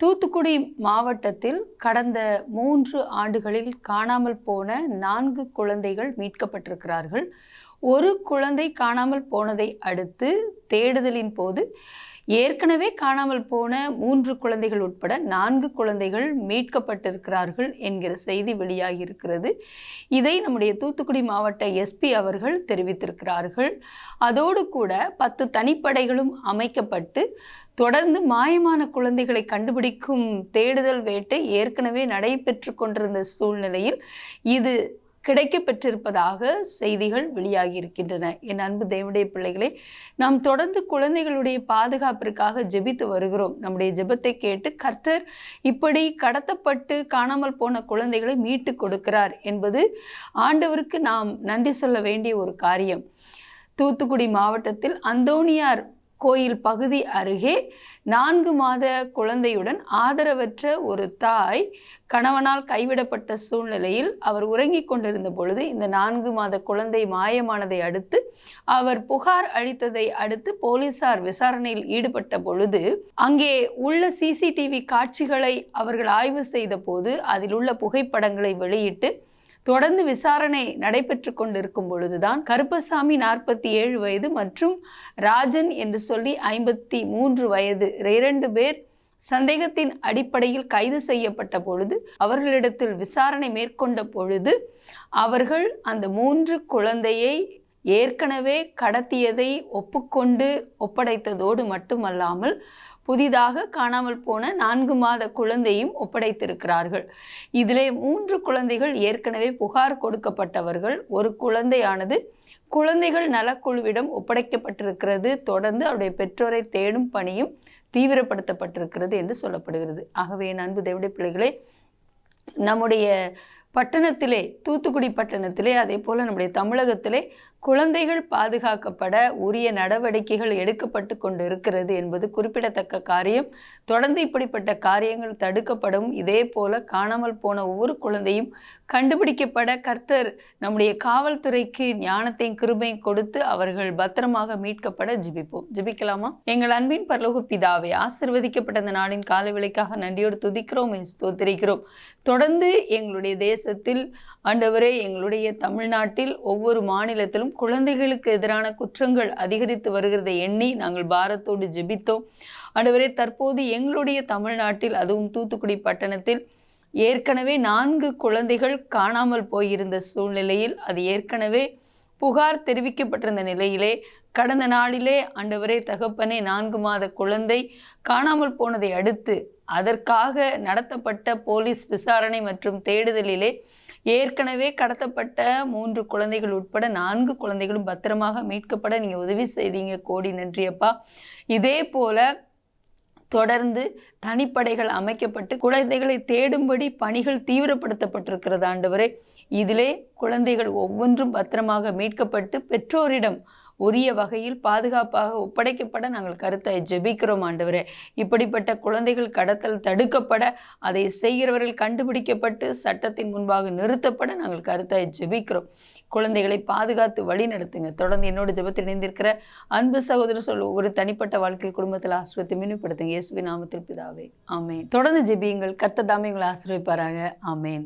தூத்துக்குடி மாவட்டத்தில் கடந்த மூன்று ஆண்டுகளில் காணாமல் போன நான்கு குழந்தைகள் மீட்கப்பட்டிருக்கிறார்கள். ஒரு குழந்தை காணாமல் போனதை அடுத்து தேடுதலின் போது ஏற்கனவே காணாமல் போன மூன்று குழந்தைகள் உட்பட நான்கு குழந்தைகள் மீட்கப்பட்டிருக்கிறார்கள் என்கிற செய்தி வெளியாகியிருக்கிறது. இதை நம்முடைய தூத்துக்குடி மாவட்ட எஸ்பி அவர்கள் தெரிவித்திருக்கிறார்கள். அதோடு கூட பத்து தனிப்படைகளும் அமைக்கப்பட்டு தொடர்ந்து மாயமான குழந்தைகளை கண்டுபிடிக்கும் தேடுதல் வேட்டை ஏற்கனவே நடைபெற்று கொண்டிருந்த சூழ்நிலையில் இது கிடைக்கப்பெற்றிருப்பதாக செய்திகள் வெளியாகி இருக்கின்றன என் அன்பு தேவனுடைய பிள்ளைகளே நாம் தொடர்ந்து குழந்தைகளுடைய பாதுகாப்பிற்காக ஜெபித்து வருகிறோம். நம்முடைய ஜெபத்தை கேட்டு கர்த்தர் இப்படி கடத்தப்பட்டு காணாமல் போன குழந்தைகளை மீட்டு கொடுக்கிறார் என்பது ஆண்டவருக்கு நாம் நன்றி சொல்ல வேண்டிய ஒரு காரியம். தூத்துக்குடி மாவட்டத்தில் அந்தோனியார் கோயில் பகுதி அருகே நான்கு மாத குழந்தையுடன் ஆதரவற்ற ஒரு தாய் கணவனால் கைவிடப்பட்ட சூழ்நிலையில் அவர் உறங்கிக் கொண்டிருந்த பொழுது இந்த நான்கு மாத குழந்தை மாயமானதை அடுத்து அவர் புகார் அளித்ததை அடுத்து போலீசார் விசாரணையில் ஈடுபட்ட பொழுது அங்கே உள்ள சிசிடிவி காட்சிகளை அவர்கள் ஆய்வு செய்த போது அதில் உள்ள புகைப்படங்களை வெளியிட்டு தொடர்ந்து விசாரணை நடைபெற்று கொண்டிருக்கும் பொழுதுதான் கருப்பசாமி நாற்பத்தி ஏழு வயது மற்றும் ராஜன் என்று சொல்லி ஐம்பத்தி மூன்று வயது. இரண்டு பேர் சந்தேகத்தின் அடிப்படையில் கைது செய்யப்பட்ட பொழுது அவர்களிடத்தில் விசாரணை மேற்கொண்ட பொழுது அவர்கள் அந்த மூன்று குழந்தையை ஏற்கனவே கடத்தியதை ஒப்புக்கொண்டு ஒப்படைத்ததோடு மட்டுமல்லாமல் புதிதாக காணாமல் போன நான்கு மாத குழந்தையும் ஒப்படைத்திருக்கிறார்கள். இதிலே மூன்று குழந்தைகள் ஏற்கனவே புகார் கொடுக்கப்பட்டவர்கள். ஒரு குழந்தையானது குழந்தைகள் நலக்குழுவிடம் ஒப்படைக்கப்பட்டிருக்கிறது. தொடர்ந்து அவருடைய பெற்றோரை தேடும் பணியும் தீவிரப்படுத்தப்பட்டிருக்கிறது என்று சொல்லப்படுகிறது. ஆகவே நண்பு தேவடி பிள்ளைகளே நம்முடைய பட்டணத்திலே தூத்துக்குடி பட்டணத்திலே அதே போல் நம்முடைய தமிழகத்திலே குழந்தைகள் பாதுகாக்கப்பட உரிய நடவடிக்கைகள் எடுக்கப்பட்டு கொண்டு இருக்கிறது என்பது குறிப்பிடத்தக்க காரியம். தொடர்ந்து இப்படிப்பட்ட காரியங்கள் தடுக்கப்படும். இதே போல காணாமல் போன ஒவ்வொரு குழந்தையும் கண்டுபிடிக்கப்பட கர்த்தர் நம்முடைய காவல்துறைக்கு ஞானத்தையும் கிருபையும் கொடுத்து அவர்கள் பத்திரமாக மீட்கப்பட ஜிபிப்போம். ஜிபிக்கலாமா? எங்கள் அன்பின் பரலோக பிதாவை ஆசிர்வதிக்கப்பட்ட இந்த நாளின் காலை விலைக்காக நன்றியோடு துதிக்கிறோம் ஸ்தோத்திரிக்கிறோம். தொடர்ந்து எங்களுடைய தேசத்தில் ஆண்டவரே எங்களுடைய தமிழ்நாட்டில் ஒவ்வொரு மாநிலத்திலும் குழந்தைகளுக்கு எதிரான குற்றங்கள் அதிகரித்து வருகிறதை எண்ணி நாங்கள் பாரத்தோடு ஜெபித்தோம். ஆண்டவரே தற்போது எங்களுடைய தமிழ்நாட்டில் அதுவும் தூத்துக்குடி பட்டணத்தில் ஏற்கனவே நான்கு குழந்தைகள் காணாமல் போயிருந்த சூழ்நிலையில் அது ஏற்கனவே புகார் தெரிவிக்கப்பட்டிருந்த நிலையிலே கடந்த நாளிலே ஆண்டவரே தகப்பனே நான்கு மாத குழந்தை காணாமல் போனதை அடுத்து அதற்காக நடத்தப்பட்ட போலீஸ் விசாரணை மற்றும் தேடுதலிலே ஏற்கனவே கடத்தப்பட்ட மூன்று குழந்தைகள் உட்பட நான்கு குழந்தைகளும் பத்திரமாக மீட்கப்பட நீங்கள் உதவி செய்தீங்க. கோடி நன்றியப்பா இதே போல தொடர்ந்து தனிப்படைகள் அமைக்கப்பட்டு குழந்தைகளை தேடும்படி பணிகள் தீவிரப்படுத்தப்பட்டிருக்கிறது ஆண்டவரே. இதிலே குழந்தைகள் ஒவ்வொன்றும் பத்திரமாக மீட்கப்பட்டு பெற்றோரிடம் உரிய வகையில் பாதுகாப்பாக ஒப்படைக்கப்பட நாங்கள் கருத்தாய் ஜெபிக்கிறோம் ஆண்டவரே. இப்படிப்பட்ட குழந்தைகள் கடத்தல் தடுக்கப்பட அதை செய்கிறவர்கள் கண்டுபிடிக்கப்பட்டு சட்டத்தின் முன்பாக நிறுத்தப்பட நாங்கள் கருத்தாய் ஜெபிக்கிறோம். குழந்தைகளை பாதுகாத்து வழி நடத்துங்க. தொடர்ந்து என்னோட ஜெபத்தில் இணைந்திருக்கிற அன்பு சகோதரர் சொல் ஒரு தனிப்பட்ட வாழ்க்கை குடும்பத்தில் ஆசிரியத்தை மினிப்படுத்துங்க இயேசுவின் நாமத்தில் பிதாவே. ஆமேன். தொடர்ந்து ஜெபியுங்கள். கர்த்ததாமே உங்களை ஆசிரியப்பாராங்க ஆமேன்.